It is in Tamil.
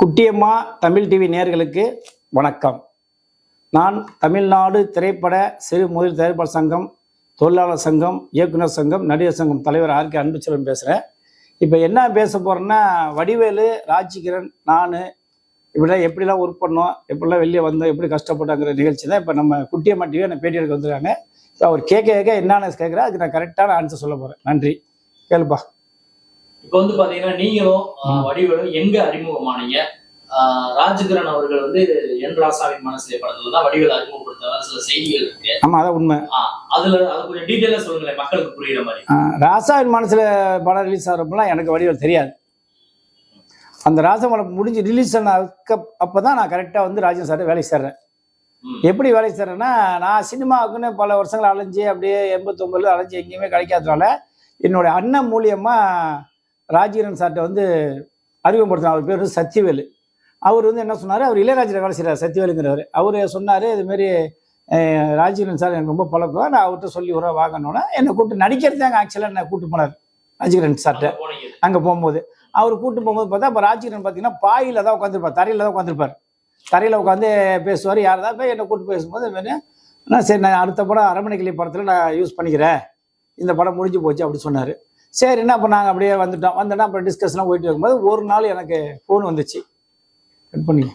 குட்டியம்மா தமிழ் டிவி நேர்களுக்கு வணக்கம். நான் தமிழ்நாடு திரைப்பட சிறு முதல் தயாரிப்பாளர் சங்கம் தொழிலாளர் சங்கம் இயக்குனர் சங்கம் நடிகர் சங்கம் தலைவர் ஆர் கே அன்புச்செல்வன் பேசுகிறேன் இப்போ என்ன பேச போகிறேன்னா வடிவேலு ராஜிகிரன் நான் இப்படிலாம் எப்படிலாம் ஒர்க் பண்ணோம் எப்படிலாம் வெளியே வந்தோம் எப்படி கஷ்டப்பட்டாங்கிற நிகழ்ச்சி தான் இப்போ நம்ம குட்டியம்மா டிவி என்ன பேட்டி எடுக்க வந்துருக்காங்க. இப்போ அவர் கேட்க கேட்க என்னென்ன கேட்குறேன் அதுக்கு நான் கரெக்டான ஆன்சர் சொல்ல போகிறேன் நன்றி. கேளுப்பா. இப்ப வந்து பாத்தீங்கன்னா நீங்களும் வடிவேலும் எங்க அறிமுகமானீங்க? ராஜகிரண் அவர்கள் வந்து என் ராசாவின் மனசிலே படத்துல தான் வடிவேல் அறிமுகப்படுத்துறாங்க சில செய்திகள் இருக்கு. ஆமாம் அதான் உண்மை. அதுல அது கொஞ்சம் டீட்டெயிலா சொல்லுங்களேன் மக்களுக்கு புரியுற மாதிரி. ராசாவின் மனசில் படம் ரிலீஸ் ஆகிறப்பெல்லாம் எனக்கு வடிவேல் தெரியாது. அந்த ராசமலம் முடிஞ்சு ரிலீஸ் ஆன அப்போ தான் நான் கரெக்டாக வந்து ராஜன் சார் வேலைக்கு சேர்றேன். எப்படி வேலைக்கு சேர்றேன்னா நான் சினிமாவுக்குன்னு பல வருஷங்கள் அலைஞ்சு அப்படியே எண்பத்தொம்பதுல அலைஞ்சு எங்கேயுமே கிடைக்காதனால என்னுடைய அண்ணன் மூலியமாக ராஜீரன் சார்கிட்ட வந்து அறிமுகப்படுத்தின அவர் பேர் வந்து சத்தியவேலு. அவர் வந்து என்ன சொன்னார்? அவர் இளையராஜா வேலை செய்கிறார் சத்தியவேலுங்கிறவர். அவர் சொன்னார் இதுமாரி ராஜீரன் சார் எனக்கு ரொம்ப பழக்கம். நான் அவர்கிட்ட சொல்லி விட்றேன் வாங்கணுன்னா என்னை கூப்பிட்டு நடிக்கிறது தாங்க ஆக்சுவலாக என்னை கூப்பிட்டு போனார் ராஜகிரண் சார்கிட்ட. அங்க போகும்போது. அவர் கூட்டு போகும்போது பார்த்தா இப்போ ராஜகிரண் பார்த்தீங்கன்னா பாயில் தான் உட்காந்துருப்பார் தரையில் தான் உட்காந்துருப்பார் தரையில் உட்காந்து பேசுவார் யார் தான் போய் என்னை கூட்டு பேசும்போது நான் சரி நான் அடுத்த படம் அரமணைக்கிளி படத்தில் நான் யூஸ் பண்ணிக்கிறேன். இந்த படம் முடிஞ்சு போச்சு அப்படி சொன்னார். சரி என்ன அப்போ நாங்கள் அப்படியே வந்துட்டோம். வந்தோன்னா அப்புறம் டிஸ்கஷனாக போயிட்டு இருக்கும்போது ஒரு நாள் எனக்கு ஃபோன் வந்துச்சு. கட் பண்ணி